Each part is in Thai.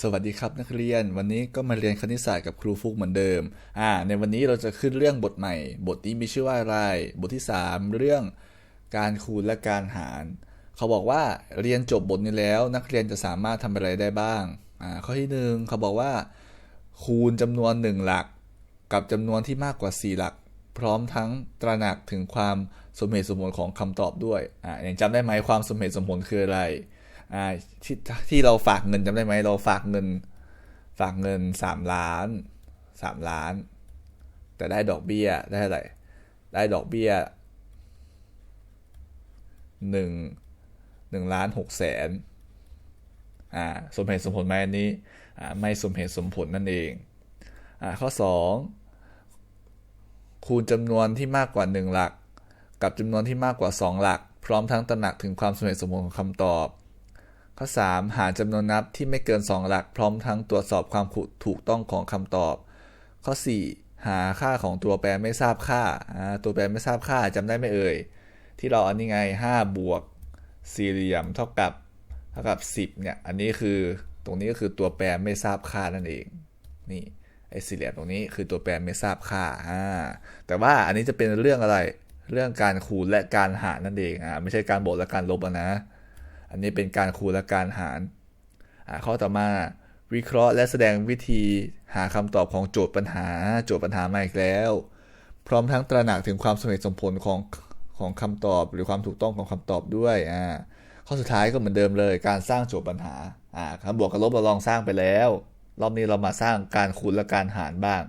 สวัสดีครับนักเรียนวันนี้ก็มาเรียนคณิตศาสตร์กับครูฟุกเหมือนเดิมอ่าในวันนี้เราจะขึ้นเรื่องบทใหม่ บทนี้มีชื่อว่าอะไร บทที่ 3 เรื่องการคูณและการหาร เขาบอกว่าเรียนจบบทนี้แล้ว นักเรียนจะสามารถทำอะไรได้บ้างอ่าข้อที่หนึ่งเขาบอกว่า คูณจำนวน 1 หลัก กับจำนวนที่มากกว่า 4 หลัก พร้อมทั้งตระหนักถึงความสมเหตุสมผลของคำตอบด้วยอ่ายังจำได้ไหมความสมเหตุสมผลคืออะไร ที่ที่เราฝากเงินจำได้ไหมเราฝากเงิน ฝากเงินสามล้านสามล้าน แต่ได้ดอกเบี้ยได้เท่าไหร่ได้ดอกเบี้ยหนึ่งหนึ่งล้านหกแสนอ่าสมเหตุสมผลไหมอันนี้อ่าไม่สมเหตุสมผลนั่นเองอ่าข้อสองคูณจำนวนที่มากกว่า 1 หลัก กับจำนวนที่มากกว่า 2 หลัก พร้อมทั้งตระหนักถึงความสมเหตุสมผลของคำตอบ ข้อ 3 หาจำนวนนับที่ไม่เกิน 2 หลัก พร้อมทั้งตรวจสอบความถูกต้องของคำตอบ ข้อ 4 หาค่าของตัวแปรไม่ทราบค่า ตัวแปรไม่ทราบค่าจำได้ไหมเอ่ย ที่เราอันนี้ไง 5 บวกสี่เหลี่ยมเท่ากับเท่ากับ 10เนี่ย อันนี้คือตรงนี้ก็คือตัวแปรไม่ทราบค่านั่นเอง นี่ไอ้สี่เหลี่ยมตรงนี้คือตัวแปรไม่ทราบค่า อ่า แต่ว่าอันนี้จะเป็นเรื่องอะไร เรื่องการคูณและการหารนั่นเอง อ่า ไม่ใช่การบวกและการลบนะ อันนี้เป็นการคูณและการหารอ่าข้อต่อมาวิเคราะห์และแสดงวิธีหาคำตอบของโจทย์ปัญหา โจทย์ปัญหามาอีกแล้ว พร้อมทั้งตระหนักถึงความสมเหตุสมผลของของคำตอบ หรือความถูกต้องของคำตอบด้วยอ่าข้อสุดท้ายก็เหมือนเดิมเลย การสร้างโจทย์ปัญหาอ่าคำบวกกับลบเราลองสร้างไปแล้ว รอบนี้เรามาสร้างการคูณและการหารบ้าง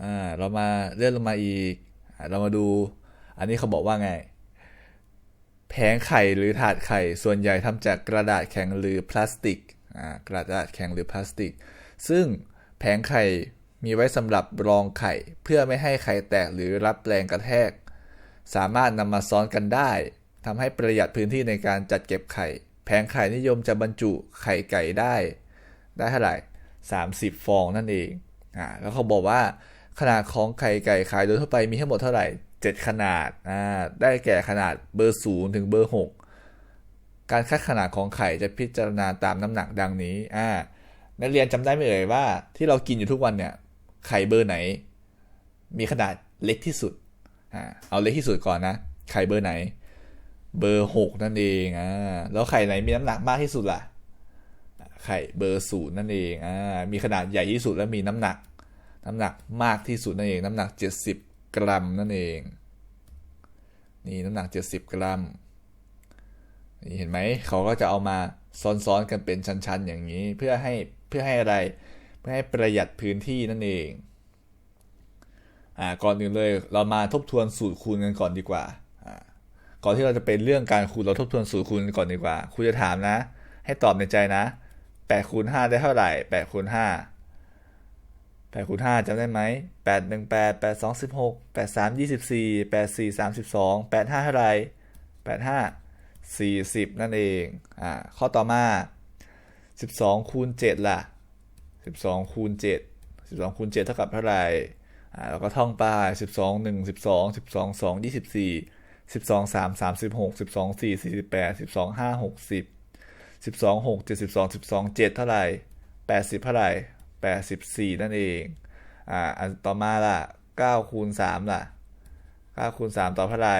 อ่าเรามาเลื่อนลงมาอีก เรามาดู อันนี้เขาบอกว่าไง แผงไข่หรือถาดไข่ ส่วนใหญ่ทำจากกระดาษแข็งหรือพลาสติกกระดาษแข็งหรือพลาสติก ซึ่งแผงไข่มีไว้สำหรับรองไข่ เพื่อไม่ให้ไข่แตกหรือรับแรงกระแทก สามารถนำมาซ้อนกันได้ทำให้ประหยัดพื้นที่ในการจัดเก็บไข่ แผงไข่นิยมจะบรรจุไข่ไก่ได้ ได้เท่าไหร่30 ฟองนั่นเองอ่าแล้วเขาบอกว่าขนาดของไข่ไก่ขายโดยทั่วไปมีทั้งหมดเท่าไหร่ 7 ขนาดอ่าได้แก่ขนาดเบอร์ศูนย์ถึงเบอร์ 6 การคัดขนาดของไข่จะพิจารณาตามน้ำหนักดังนี้อ่านักเรียนจำได้ไหมเอ่ยว่า ที่เรากินอยู่ทุกวันเนี่ยไข่เบอร์ไหน มีขนาดเล็กที่สุดอ่าเอาเล็กที่สุดก่อนนะ ไข่เบอร์ไหน เบอร์หกนั่นเองอ่าแล้วไข่ไหนมีน้ำหนักมากที่สุดล่ะไข่เบอร์ศูนย์นั่นเองอ่ามีขนาดใหญ่ที่สุดและมีน้ำหนัก น้ำหนักมากที่สุดนั่นเอง น้ำหนัก 70 กรัมนั่นเอง นี่น้ำหนัก 70 กรัม นี่เห็นไหมเขาก็จะเอามาซ้อนๆกันเป็นชั้นๆ อย่างนี้เพื่อให้เพื่อให้อะไรเพื่อให้ประหยัดพื้นที่นั่นเองอ่าก่อนอื่นเลยเรามาทบทวนสูตรคูณกันก่อนดีกว่าก่อนที่เราจะเป็นเรื่องการคูณเราทบทวนสูตรคูณก่อนดีกว่าครูจะถามนะ ให้ตอบในใจนะ8คูณ5ได้เท่าไหร่8คูณ5 แปดคูณห้าจำได้ไหมแปดหนึ่งแปดแปดสองสิบหกแปดสามยี่สิบสี่แปดสี่สามสิบสองแปดห้าเท่าไรแปดห้าสี่สิบนั่นเอง อ่า ข้อต่อมาสิบสองคูณเจ็ดล่ะสิบสองคูณเจ็ดสิบสองคูณเจ็ดเท่ากับเท่าไร่อ่าเราก็ท่องไปสิบสองหนึ่งสิบสองสิบสองสองยี่สิบสี่สิบสองสามสามสิบหกสิบสองสี่สี่สิบแปดสิบสองห้าหกสิบสิบสองหกเจ็ดสิบสองสิบสองเจ็ดเท่าไรแปดสิบเท่าไร แปดสิบสี่นั่นเอง อ่า อันต่อมาล่ะเก้าคูณสามล่ะเก้าคูณสามต่อเท่าไหร่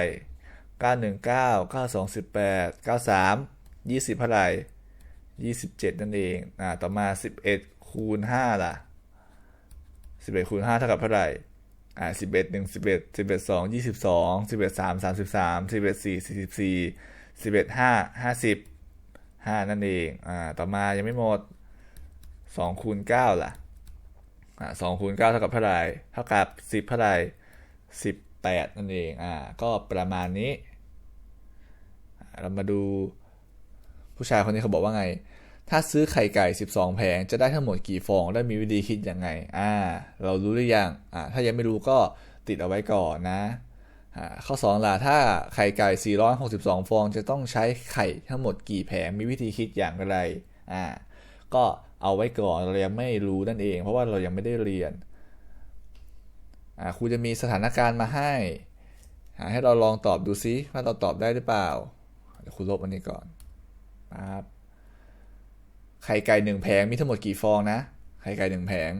เก้าหนึ่งเก้าเก้าสองสิบแปดเก้าสามยี่สิบเท่าไหร่ยี่สิบเจ็ดนั่นเอง อ่า ต่อมาสิบเอ็ดคูณห้าล่ะสิบเอ็ดคูณห้าเท่ากับเท่าไหร่อ่าสิบเอ็ดหนึ่งสิบเอ็ดสิบเอ็ดสองยี่สิบสองสิบเอ็ดสามสามสิบสามสิบเอ็ดสี่สี่สิบสี่สิบเอ็ดห้าห้าสิบห้านั่นเองอ่าต่อมายังไม่หมด สองคูณเก้าล่ะอ่าสองคูณเก้าเท่ากับเท่าไหร่เท่ากับสิบเท่าไหร่สิบแปดนั่นเองอ่าก็ประมาณนี้ เรามาดูผู้ชายคนนี้เขาบอกว่าไง ถ้าซื้อไข่ไก่ 12 แผง จะได้ทั้งหมดกี่ฟองและมีวิธีคิดยังไงอ่าเรารู้หรือยังอ่าถ้ายังไม่รู้ก็ติดเอาไว้ก่อนนะอ่าข้อ2ล่ะถ้าไข่ไก่ 462 ฟอง จะต้องใช้ไข่ทั้งหมดกี่แผง มีวิธีคิดอย่างไรอ่าก็ เอาไว้ก่อนเรายังไม่รู้นั่นเอง เพราะว่าเรายังไม่ได้เรียนครูจะมีสถานการณ์มาให้ให้เราลองตอบดูซิว่าเราตอบได้หรือเปล่าเดี๋ยวครูลบอันนี้ก่อนครับไข่ไก่หนึ่งแผงมีทั้งหมดกี่ฟองนะ ไข่ไก่หนึ่งแผง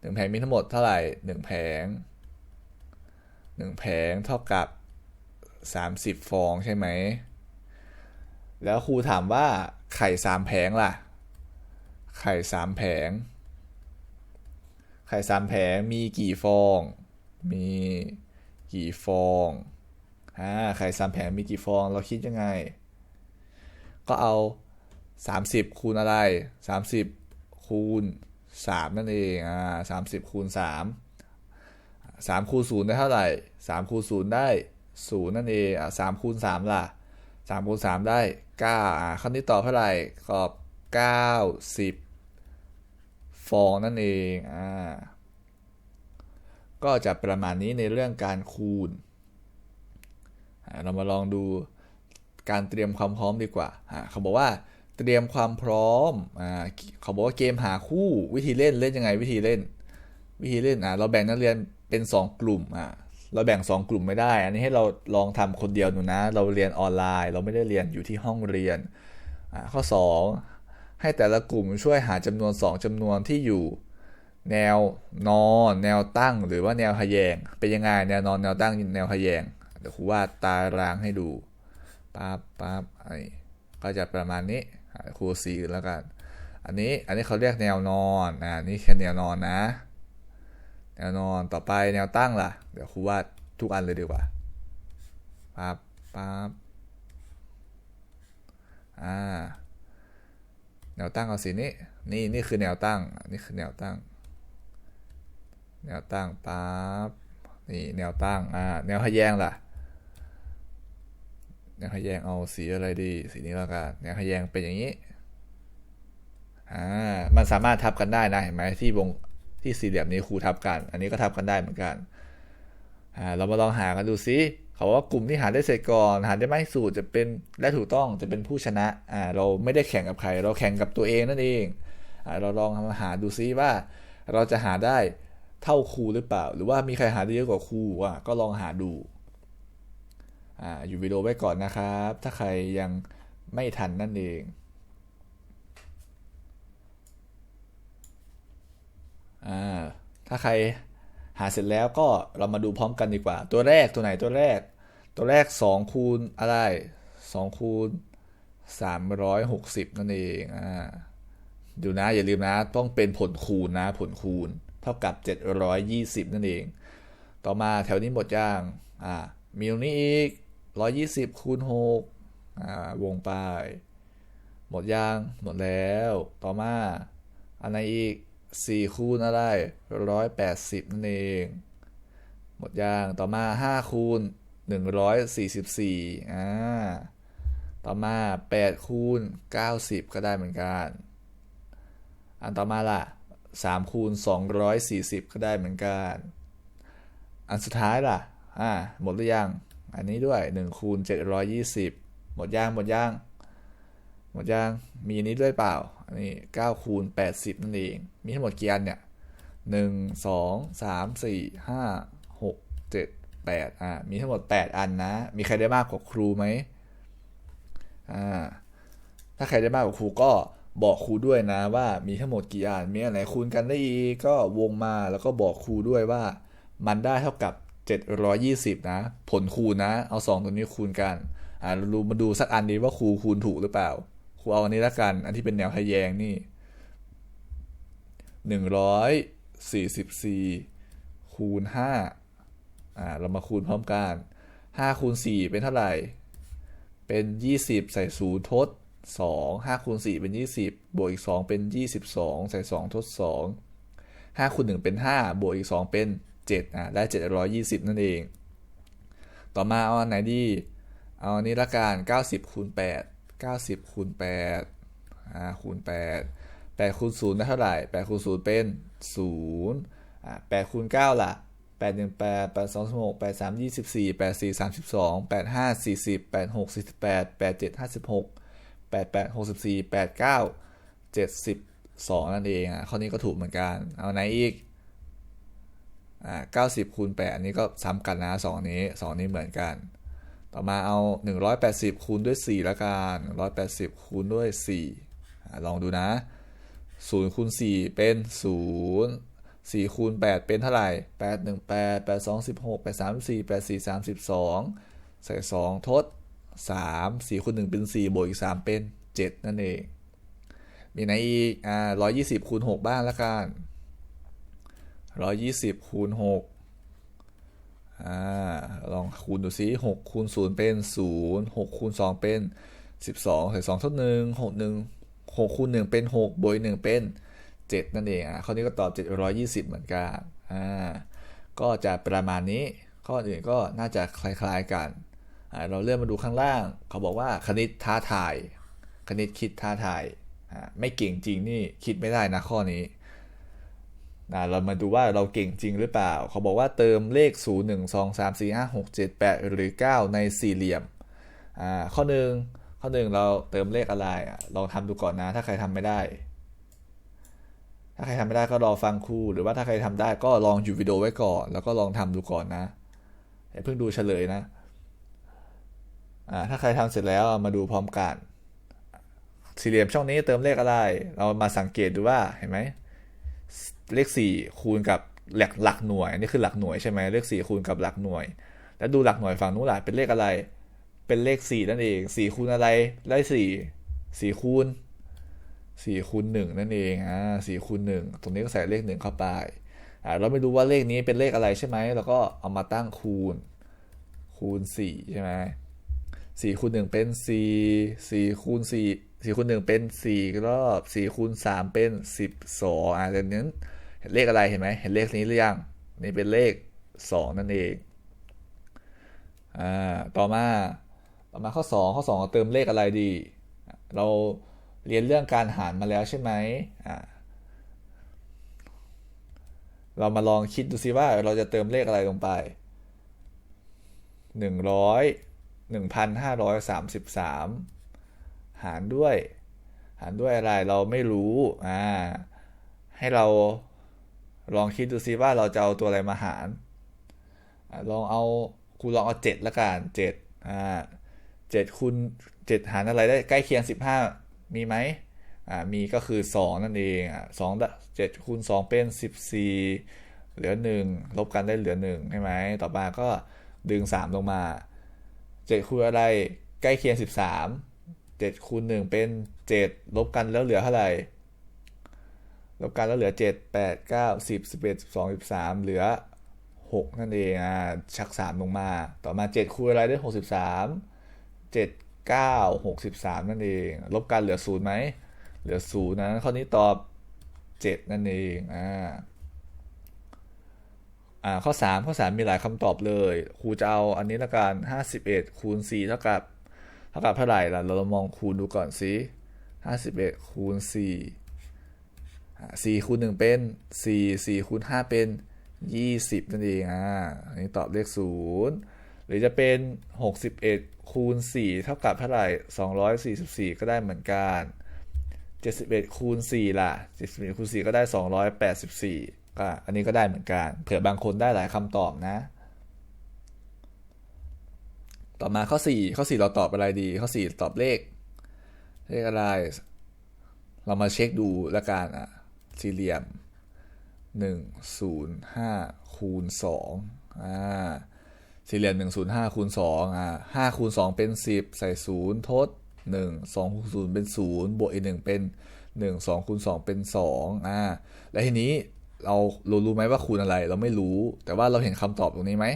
หนึ่งแผงมีทั้งหมดเท่าไหร่หนึ่งแผงหนึ่งแผงเท่ากับสามสิบฟองใช่ไหม แล้วครูถามว่าไข่สามแผงล่ะ ไข่สามแผง ไข่สามแผงมีกี่ฟอง มีกี่ฟองอ่าไข่สามแผงมีกี่ฟอง เราคิดยังไง ก็เอา 30 คูณอะไร 30 คูณ 3 นั่นเองอ่า30คูณ 3 3 คูณ 0 ได้เท่าไหร่ 3 คูณ 0 ได้ 0 นั่นเองอ่า3คูณ 3 ล่ะ3คูณ 3 ได้9อ่าคำนี้ตอบเท่าไหร่ตอบ 90 ฟองนั่นเองอ่าก็จะประมาณนี้ในเรื่องการคูณ เรามาลองดูการเตรียมความพร้อมดีกว่า เขาบอกว่าเตรียมความพร้อม เขาบอกว่าเกมหาคู่วิธีเล่นเล่นยังไงวิธีเล่น วิธีเล่นเราแบ่งนักเรียนเป็น 2 กลุ่ม เราแบ่ง 2 กลุ่มไม่ได้ อันนี้ให้เราลองทำคนเดียวหนูนะ เราเรียนออนไลน์ เราไม่ได้เรียนอยู่ที่ห้องเรียน ข้อ 2 ให้แต่ละกลุ่มช่วยหาจำนวน 2จำนวนที่อยู่ แนวนอน แนวตั้งหรือว่าแนวทะแยง เป็นยังไงแนวนอนแนวตั้งแนวทะแยงเดี๋ยวครูวาดตารางให้ดูปั๊บปั๊บไอ้ก็จะประมาณนี้ครูสีแล้วกันอันนี้อันนี้เขาเรียกแนวนอนอ่านี่แค่แนวนอนนะ แนวนอนต่อไปแนวตั้งล่ะ เดี๋ยวครูวาดทุกอันเลยดีกว่าปั๊บปั๊บอ่า แนวตั้งเอาสีนี้นี่นี่คือแนวตั้งนี่คือแนวตั้ง แนวตั้งปั๊บนี่แนวตั้งอ่าแนวทะแยงล่ะแนวขยงเอาสีอะไรดีสีนี้แล้วกันแนวขยงเป็นอย่างนี้อ่ามันสามารถทับกันได้นะเห็นไหมที่วงที่สี่เหลี่ยมนี้ครูทับกัน อันนี้ก็ทับกันได้เหมือนกันอ่าเรามาลองหากันดูซิ เขาว่ากลุ่มที่หาได้เสร็จก่อนหาได้ไม่สูตรจะเป็นและถูกต้องจะเป็นผู้ชนะอ่าเราไม่ได้แข่งกับใคร เราแข่งกับตัวเองนั่นเองอ่าเราลองมาหาดูซิว่า เราจะหาได้เท่าครูหรือเปล่า หรือว่ามีใครหาได้เยอะกว่าครูอะก็ลองหาดูออยู่วิดีโอไว้ก่อนนะครับ ถ้าใครยังไม่ทันนั่นเองอถ้าใคร หาเสร็จแล้วก็เรามาดูพร้อมกันดีกว่า ตัวแรกตัวไหนตัวแรก ตัวแรก 2 คูณอะไร 2 คูณ 360 นั่นเองอ่าดูนะอย่าลืมนะต้องเป็นผลคูณนะผลคูณ เท่ากับ 720 นั่นเอง ต่อมาแถวนี้หมดย่างอ่ามีตรงนี้อีก 120 คูณ6อ่าวงไป หมดย่างหมดแล้ว ต่อมาอันไหนอีก 4คูณอะไร180นั่นเอง หมดยางต่อมา5คูณ144อ่าต่อมา8คูณ90ก็ได้เหมือนกัน อันต่อมาล่ะ3คูณ240ก็ได้เหมือนกัน อันสุดท้ายล่ะอ่าหมดหรือยัง อันนี้ด้วย1คูณ720หมดย่างหมดย่าง หมดย่างมีนี้ด้วยเปล่า อันนี้9คูณ80นั่นเอง มีทั้งหมดกี่อันเนี่ย1 2 3 4 5 6 7 8อ่ามีทั้งหมด8อันนะ มีใครได้มากกว่าครูไหมอ่าถ้าใครได้มากกว่าครูก็บอกครูด้วยนะว่ามีทั้งหมดกี่อันมีอันไหนคูณกันได้อีกก็วงมาแล้วก็บอกครูด้วยว่า มันได้เท่ากับ 720 นะ ผลคูณนะ เอา 2 ตัวนี้คูณกันอ่าเรามาดูสักอันดีว่าครูคูณถูกหรือเปล่า ครูเอาอันนี้ละกัน อันที่เป็นแนวทะแยงนี่144คูณ5อ่า เรามาคูณพร้อมกัน5คูณ4เป็นเท่าไหร่ เป็น20ใส่0ทด2 5คูณ4เป็น20บวกอีก2เป็น22ใส่2ทด2 5คูณ1เป็น5บวกอีก2เป็น7อะได้720นั่นเอง ต่อมาเอาอันไหนดี เอาอันนี้ละกัน90คูณ8 90คูณ8อ่าคูณ8 8คูณ0ได้เท่าไหร่8คูณ0เป็น0อ่า8คูณ9ล่ะ8 1 8 8 2 6 8 3 24 8 4 32 8 5 40 8 6 48 8 7 56 8 8 64 8 9 72 นั่นเองอะข้อนี้ก็ถูกเหมือนกัน เอาไหนอีกอ่า90คูณ8อันนี้ก็ซ้ำกันนะ2นี้ 2 นี้เหมือนกัน ต่อมาเอา 180 คูณด้วย 4 ละกัน 180 คูณด้วย4อ่ลองดูนะศูนย์คูณสี่เป็นศูนย์สี่คูณแปดเป็นเท่าไหร่แปดหนึ่งแปดแปดสองสิบหกแปดสามสี่แปดสี่สามสิบสองใส่สองทดสามสี่คูณหนึ่งเป็นสี่บวกอีกสามเป็นเจ็ดนั่นเอง มีไหนอีก อ่าร้อยยี่สิบคูณหกบ้างละกันร้อยยี่สิบคูณหก อ่าลองคูณดูซิหกคูณศูนย์เป็นศูนย์หกคูณสองเป็นสิบสองใส่สองทดหนึ่งหกหนึ่งหกคูณหนึ่งเป็นหกบวกหนึ่งเป็นเจ็ดนั่นเองอะข้อนี้ก็ตอบเจ็ดร้อยยี่สิบเหมือนกันอ่าก็จะประมาณนี้ ข้ออื่นก็น่าจะคล้ายๆกันอ่าเราเลื่อนมาดูข้างล่าง เขาบอกว่าคณิตท้าทาย คณิตคิดท้าทายอ่าไม่เก่งจริงนี่คิดไม่ได้นะข้อนี้ นะเรามาดูว่าเราเก่งจริงหรือเปล่า เขาบอกว่าเติมเลข 0 1 2 3 4 5 6 7 8 หรือ 9 ในสี่เหลี่ยมอ่าข้อหนึ่งข้อหนึ่งเราเติมเลขอะไรอะลองทำดูก่อนนะ ถ้าใครทำไม่ได้ ถ้าใครทำไม่ได้ก็รอฟังครูหรือว่าถ้าใครทำได้ก็ลองหยุดวิดีโอไว้ก่อน แล้วก็ลองทำดูก่อนนะอย่าเพิ่งดูเฉลยนะอ่าถ้าใครทำเสร็จแล้วมาดูพร้อมกันสี่เหลี่ยมช่องนี้เติมเลขอะไร เรามาสังเกตดูว่าเห็นไหม เลขสี่คูณกับหลักหลักหน่วย นี่คือหลักหน่วยใช่ไหมเลขสี่คูณกับหลักหน่วย แล้วดูหลักหน่วยฝั่งนู้นล่ะเป็นเลขอะไร เป็นเลขสี่นั่นเองสี่คูณอะไรได้สี่สี่คูณสี่คูณหนึ่งนั่นเองอ่าสี่คูณหนึ่งตรงนี้ก็ใส่เลขหนึ่งเข้าไปอ่าเราไม่รู้ว่าเลขนี้เป็นเลขอะไรใช่ไหมเราก็เอามาตั้งคูณ คูณสี่ใช่ไหมสี่คูณหนึ่งเป็นสี่สี่คูณสี่ สี่คูณหนึ่งเป็นสี่รอบสี่คูณสามเป็นสิบสองอ่าเดี๋ยวนี้เห็นเลขอะไรเห็นไหมเห็นเลขนี้หรือยัง นี่เป็นเลขสองนั่นเองอ่าต่อมาต่อมาข้อสองข้อสองเราเติมเลขอะไรดี เราเรียนเรื่องการหารมาแล้วใช่ไหมอ่าเรามาลองคิดดูซิว่าเราจะเติมเลขอะไรลงไปหนึ่งร้อยหนึ่งพันห้าร้อยสามสิบสาม หารด้วย หารด้วยอะไรเราไม่รู้อ่าให้เราลองคิดดูซิว่าเราจะเอาตัวอะไรมาหารอลองเอาครูลองเอาเจ็ดละกันเจ็ดอ่าเจ็ดคูณเจ็ดหารอะไรได้ใกล้เคียงสิบห้ามีไหมอ่ามีก็คือสองนั่นเองอะสองเจ็ดคูณสองเป็นสิบสี่เหลือหนึ่งลบกันได้เหลือหนึ่งใช่ไหมต่อมาก็ดึงสามลงมาเจ็ดคูณอะไรใกล้เคียงสิบสาม เจ็ดคูณหนึ่งเป็นเจ็ดลบกันแล้วเหลือเท่าไหร่ ลบกันแล้วเหลือเจ็ดแปดเก้าสิบสิบเอ็ดสิบสองสิบสามเหลือหกนั่นเองอ่าชักสามลงมา ต่อมาเจ็ดคูณอะไรได้หกสิบสามเจ็ดเก้าหกสิบสามนั่นเอง ลบกันเหลือศูนย์ไหม เหลือศูนย์นะ ข้อนี้ตอบเจ็ดนั่นเองอ่าอ่าข้อ 3 ข้อ 3 มีหลายคำตอบเลย ครูจะเอาอันนี้ละกัน51คูณ4เท่ากับ เท่ากับเท่าไหร่ล่ะ เราลองมองคูณดูก่อนสิ51คูณ4 4คูณ1เป็น4 4คูณ5เป็น20นั่นเองอ่าอันนี้ตอบเลข0หรือจะเป็น61คูณ4เท่ากับเท่าไหร่244ก็ได้เหมือนกัน71คูณ4ล่ะ71คูณ4ก็ได้284ก็อันนี้ก็ได้เหมือนกัน เผื่อบางคนได้หลายคำตอบนะ ต่อมาข้อ 4 ข้อ 4 เราตอบอะไรดี ข้อ 4 ตอบเลข เลขอะไร เรามาเช็คดูละกันอะ สี่เหลี่ยม 1 0 5คูณ2อ่า สี่เหลี่ยม 1 0 5คูณ2อ่า5คูณ2เป็น 10 ใส่ 0 ทด 1 2คูณ0เป็น 0 บวกอีก 1 เป็น 1 2คูณ2เป็น 2อ่า และทีนี้เราเรารู้ไหมว่าคูณอะไร เราไม่รู้ แต่ว่าเราเห็นคำตอบตรงนี้ไหม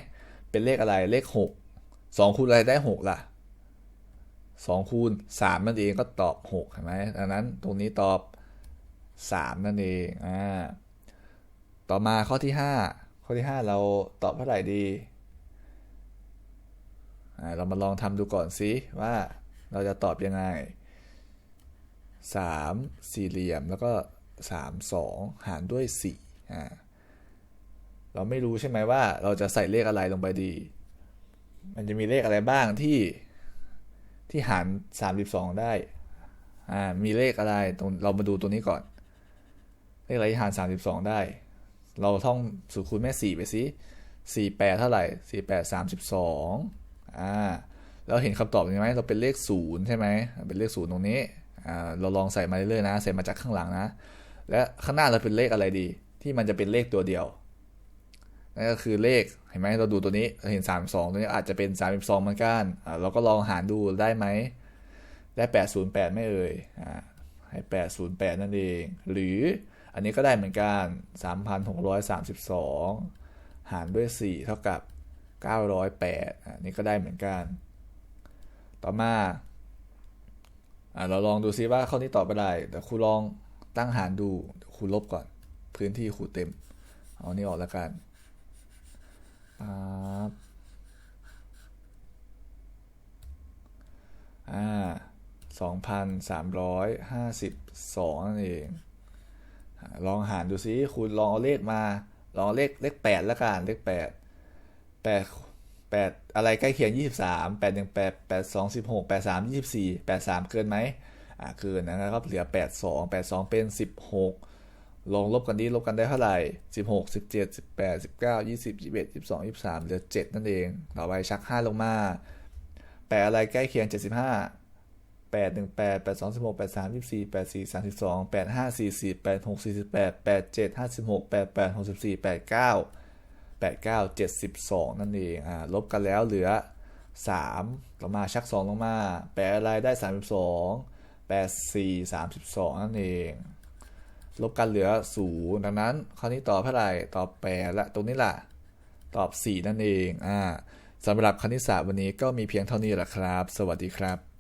เป็นเลขอะไร เลขห สองคูณอะไรได้หกล่ะสองคูณสามนั่นเองก็ตอบหกเห็นไหมดังนั้นตรงนี้ตอบสามนั่นเองอ่าต่อมาข้อที่ห้าข้อที่ห้าเราตอบเท่าไหร่ดีอ่าเรามาลองทำดูก่อนสิว่าเราจะตอบยังไงสามสี่เหลี่ยมแล้วก็สามสองหารด้วยสี่อ่าเราไม่รู้ใช่ไหมว่าเราจะใส่เลขอะไรลงไปดี มันจะมีเลขอะไรบ้างที่ที่หารสามสิบสองได้ อ่า มีเลขอะไรตรงเรามาดูตัวนี้ก่อน เลขอะไรที่หารสามสิบสองได้ เราท่องสูตรคูณแม่สี่ไปสิสี่แปดเท่าไหร่สี่แปดสามสิบสองอ่า เราเห็นคำตอบนี้ไหมเราเป็นเลขศูนย์ใช่ไหม เป็นเลขศูนย์ตรงนี้ อ่า เราลองใส่มาเรื่อยๆนะ ใส่มาจากข้างหลังนะ และข้างหน้าเราเป็นเลขอะไรดี ที่มันจะเป็นเลขตัวเดียว นั่นก็คือเลข เห็นไหมเราดูตัวนี้เราเห็น 32 ตัวนี้อาจจะเป็น 32เหมือนกันเราก็ลองหารดูได้ไหมได้ 808 ไม่เอ่ยอให้ 808 นั่นเอง หรืออันนี้ก็ได้เหมือนกัน 3,632 หารด้วย 4 เท่ากับ 908อันนี้ก็ได้เหมือนกัน ต่อมาอเราลองดูซิว่าข้อนี้ตอบไปได้แต่ครูลองตั้งหารดูครูลบก่อน พื้นที่ครูเต็ม เอาอันนี้ออกแล้วกัน ปั๊บอ่าสองพันสามร้อยห้าสิบสองนั่นเอง ลองหารดูซิคุณลองเอาเลขมา ลองเอาเลขเลขแปดล้วกัน เลขแปดแปดแปดอะไรใกล้เคียงยี่สิบสามแปดหนึ่งแปดแปดสองสิบหกแปดสามยี่สิบสี่แปดสามเกินไหมอ่าเกินนะครับเหลือแปดสองแปดสองเป็นสิบหก ลองลบกันดีลบกันได้เท่าไหร่สิบหกสิบเจ็ดสิบแปดสิบเก้ายี่สิบยี่สิบเอ็ดยี่สิบสองยี่สิบสามเหลือเจ็ดนั่นเอง ต่อไปชักห้าลงมา แปดอะไรใกล้เคียงเจ็ดสิบห้าแปดหนึ่งแปดแปดสองสิบหกแปดสามยี่สิบสี่แปดสี่สามสิบสองแปดห้าสี่สิบแปดหกสี่สิบแปดแปดเจ็ดห้าสิบหกแปดแปดหกสิบสี่แปดเก้าแปดเก้าเจ็ดสิบสองนั่นเองอ่าลบกันแล้วเหลือสามต่อมาชักสองลงมา แปดอะไรได้สามสิบสองแปดสี่สามสิบสองนั่นเอง ลบกันเหลือศูนย์ดังนั้นข้อนี้ตอบเท่าไหร่ตอบแปดและตรงนี้ล่ะ ตอบ 4 นั่นเองอ่าสำหรับคณิตศาสตร์วันนี้ก็มีเพียงเท่านี้แหละครับ สวัสดีครับ